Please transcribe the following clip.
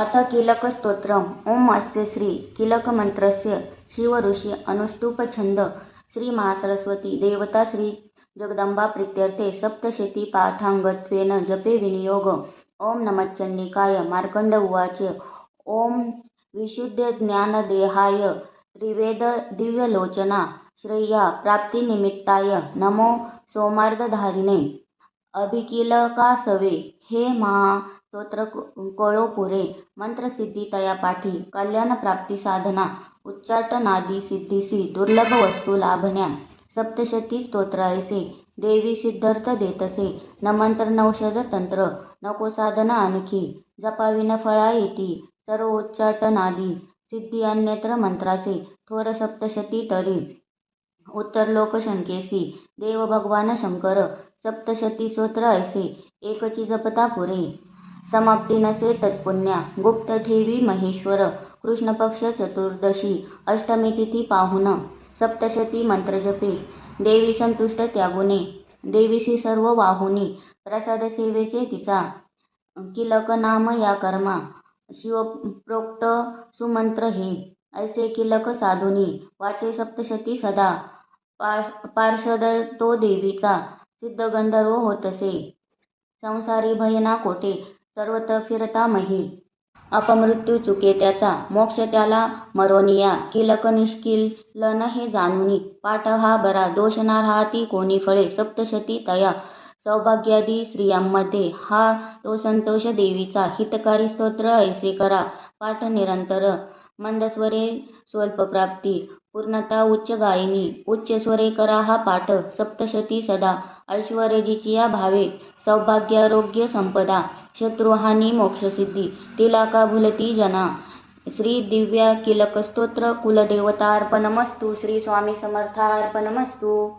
अथ किलकस्तोत्रम। ॐ अस्य श्री कीलकमन्त्रस्य शिवऋषि श्री महासरस्वती देवता श्री जगदम्बा सप्तशती पाठांगत्वेन जपे विनियोग। ॐ नमच्चंडिकाय मार्कण्ड उवाच। ॐ विशुद्धज्ञानदेहाय त्रिवेददिव्यलोचना श्रेया प्राप्तिनिमित्ताय नमो सोमार्दधारिणे। अभिकिलकासवे हे महा स्तोत्र पुरे मंत्रसिद्धी तया पाठी कल्याणप्राप्ती साधना उच्चाटनादी सिद्धीसी दुर्लभ वस्तू लाभण्या सप्तशती स्तोत्र ऐसे देवी सिद्धार्थ देतसे न मंत्र नौषध तंत्र नको साधना आणखी जपाविन फळा येती सर्व उच्चाटनादी सिद्धी अन्यत्र मंत्राचे थोर सप्तशती तरी उत्तर लोकशंकेसी देव भगवान शंकर सप्तशती स्तोत्र ऐसे एकची जपता पुरे. समाप्ती नसे तत्पुण्या गुप्त ठेवी महेश्वर। कृष्णपक्ष चतुर्दशी। अष्टमी तिथी पाहुण सप्तशती मंत्रजपे देवी संतुष्ट त्यागुने। देवीशी सर्व वाहुनी। प्रसाद सेवेचे तिचा। किलक नाम या कर्मा। शिवप्रोक्त सुमंत्र हे। ऐसे किलक साधुनी। वाचे सप्तशती सदा। पार्षद तो देवीचा। सिद्ध गंधर्व होतसे। संसारी भयना कोटे सर्वत्र फिरता मही. अपमृत्यू चुके त्याचा. मोक्ष त्याला मरोनिया. किलक निष्कीलन हे जाणुनी पाठ हा बरा. दोष नारहा ती कोणी फळे. सप्तशती तया. सौभाग्यादी स्त्रियांमध्ये हा तो संतोष देवीचा. हितकारी स्तोत्र ऐसे करा. पाठ निरंतर. मंदस्वरे स्वल्पप्राप्ती. पूर्णता उच्च गायनी. उच्च स्वरे करा हा पाठ. सप्तशती सदा. ऐश्वर्य या भावे. सौभाग्यारोग्य संपदा. शत्रुहानी मोक्षसिद्धी. तिला का भुलती जना? श्री दिव्या किलकस्तोत्र कुलदेवतार्पणमस्तु. श्री स्वामी समर्थार्पणमस्तु.